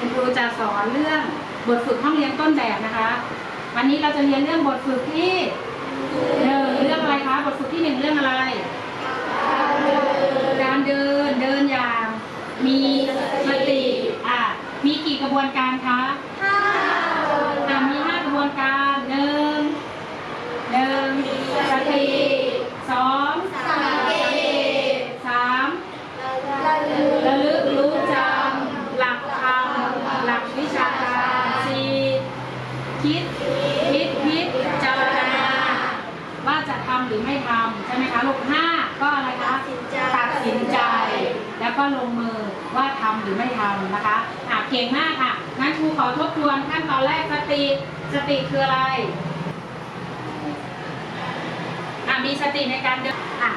คุณครูจะสอนเรื่องบทฝึกห้องเรียนต้นแบบนะคะ วันนี้เราจะเรียนเรื่องบทฝึกที่หนึ่งเรื่องอะไรคะบทฝึกที่หนึ่งเรื่องอะไร การเดินเดินอย่างมีสติอะมีกี่กระบวนการคะอะมีห้ากระบวนการหนึ่งหนึ่งสติสองสามระลึกรู้จำหลักธรรมหลักวิชาการสี่ คิดคิดวิจารณาว่าจะทำหรือไม่ทำใช่ไหมคะลูกห้าก็อะไรคะตัดสินใจ ตัดสินใจ แล้วก็ลงมือว่าทำหรือไม่ทำนะคะอะเก่งมากค่ะงั้นครูขอทบทวนขั้นตอนแรกสติสติคืออะไรอะมีสติในการเดินอะ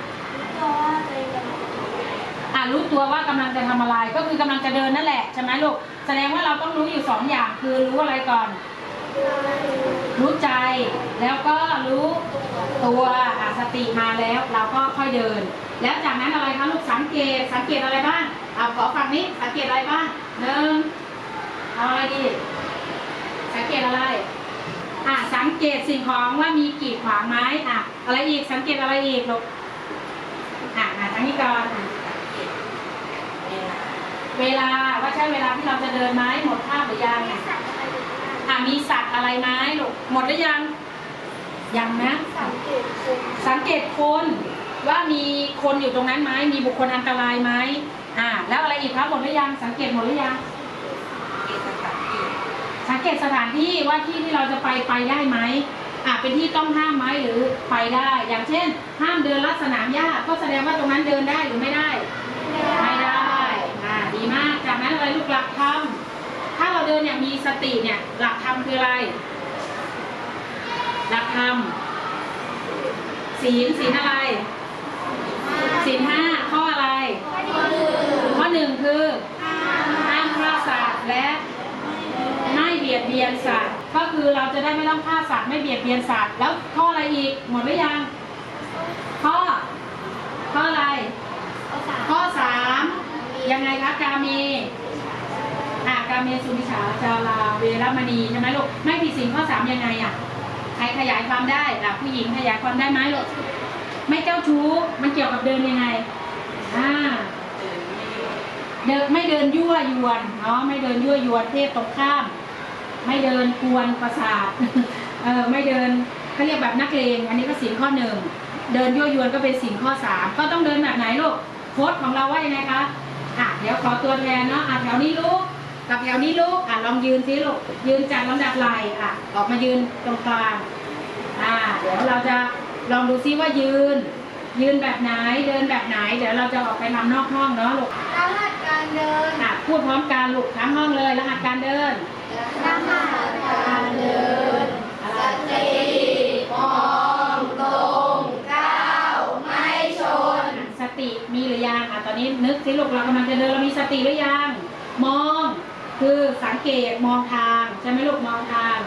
อะรู้ตัวว่ากำลังจะทำอะไรก็คือกำลังจะเดินนั่นแหละใช่ไหมลูกแสดงว่าเราต้องรู้อยู่สองอย่างคือรู้อะไรก่อน รู้ใจแล้วก็รู้ตัวอสติมาแล้วเราก็ค่อยเดิน แล้วจากนั้นอะไรคะลูกสังเกตสังเกตอะไรบ้างเอาขอฝั่งนี้สังเกตอะไรบ้างหนึ่งเอาอะไรดีสังเกตอะไรอะสังเกตสิ่งของว่ามีกีดขวางไหมอะอะไรอีกสังเกตอะไรอีกลูกอะอะทั้งนี้ก่อนเวลาว่าใช่เวลาที่เราจะเดินไหมหมดภาพหรือยัง อะอะมีสัตว์อะไรไหมลูกหมดหรือยัง ยังนะสังเกตคนว่ามีคนอยู่ตรงนั้นไหมมีบุคคลอันตรายไหมอ่า แล้วอะไรอีกครับหมดหรือยัง สังเกตหมดหรือยังสังเกตสถานที่ว่าที่ที่เราจะไปไปได้ไหมอ่าเป็นที่ต้องห้ามไหมหรือไปได้ อย่างเช่น ห้ามเดินลัดสนามหญ้าก็แสดงว่าตรงนั้นเดินได้หรือไม่ได้ ไม่ได้อ่าดีมาก จากนั้นอะไรลูกหลักธรรม ถ้าเราเดินอย่างมีสติเนี่ย หลักธรรมคืออะไร หลักธรรมศีลศีลอะไรศีลห้าข้ออะไร ข้อหนึ่งคือห้ามฆ่าสัตว์และไม่เบียดเบียนสัตว์ก็คือเราจะได้ไม่ต้องฆ่าสัตว์ไม่เบียดเบียนสัตว์แล้วข้ออะไรอีกหมดหรือยัง ข้อ ข้ออะไร ข้อสามยังไงคะกาเมอะกา เมสุนิชาจาราเวรมณีใช่ไหมลูกไม่ผิดศีลข้อสามยังไงอะใครขยายความได้อะผู้หญิงขยายความได้ไหมลูกไม่เจ้าชู้มันเกี่ยวกับเดินยังไงอ่าเดินไม่เดินยั่วยวนเนาะไม่เดินยั่วยวนเพศตรงข้าม ไม่เดินกวนประสาทเออไม่เดินเขาเรียกแบบนักเลงอันนี้ก็ศีลข้อหนึ่งเดินยั่วยวนก็เป็นศีลข้อสามก็ต้องเดินแบบไหนลูกโค้ดของเราว่ายังไงคะอะเดี๋ยวขอตัวแทนเนาะอะแถวนี้ลูก กับแถวนี้ลูกอะลองยืนสิลูกยืนจัดลำดับไหลอะ ออกมายืนตรงกลางอ่าเดี๋ยวเราจะลองดูซิว่ายืน ยืนแบบไหนเดินแบบไหน เดี๋ยวเราจะออกไปทำนอกห้องเนาะลูกรหัสการเดินอะพูดพร้อมกันลูกทั้งห้องเลยรหัสการเดินรหัสการเดินอะไรสติมองตรงก้าวไม่ชน สติมีหรือยังอะตอนนี้นึกสิลูกเรากำลังจะเดินเรามีสติหรือยังมอง คือสังเกตมองทางใช่ไหมลูกมองทาง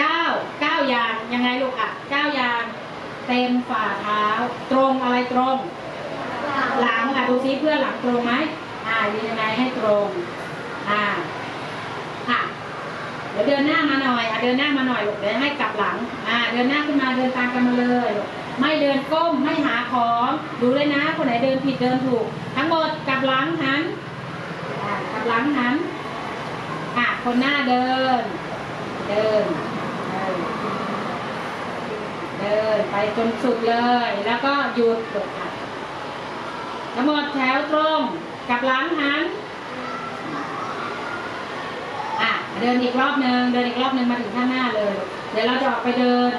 ก้าวก้าอย่างยังไงลูกอะก้าอย่างเต็มฝ่าเท้า ตรงอะไรตรง หลังอะดูซิเพื่อนหลังตรงไหมอ่ายืนยังไงให้ตรงอ่าค่ะเดี๋ยวเดินหน้ามาหน่อยอะเดินหน้ามาหน่อยลูกเดี๋ยวให้กลับหลังอ่าเดินหน้าขึ้นมาเดินตามกันมาเลยลูกไม่เดินก้มไม่หาของดูเลยนะ คนไหนเดินผิดเดินถูก ทั้งหมดกลับหลังหันอ่ากลับหลังหัน อะคนหน้าเดิน เดิน เดินไปจนสุดเลย แล้วก็หยุดลูกค่ะทั้งหมดแถวตรงกลับหลังหันอะเดินอีกรอบหนึ่งเดินอีกรอบหนึ่งมาถึงข้างหน้าเลย เดี๋ยวเราจะออกไปเดิน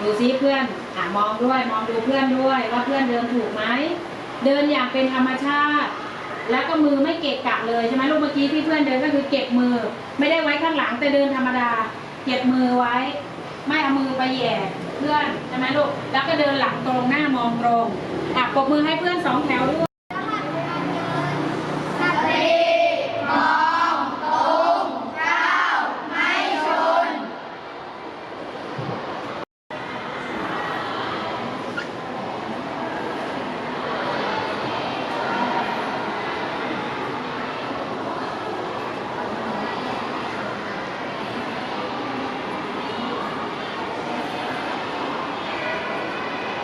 ดูซิเพื่อนอะมองด้วย มองดูเพื่อนด้วย ว่าเพื่อนเดินถูกไหม เดินอย่างเป็นธรรมชาติ แล้วก็มือไม่เกะกะเลยใช่ไหมลูกเมื่อกี้ที่เพื่อนเดินก็คือเก็บมือ ไม่ได้ไว้ข้างหลังแต่เดินธรรมดา เก็บมือไว้ ไม่เอามือไปแหย่เพื่อนใช่ไหมลูกแล้วก็เดินหลังตรงหน้ามองตรงอะปรบมือให้เพื่อนสองแถวด้วย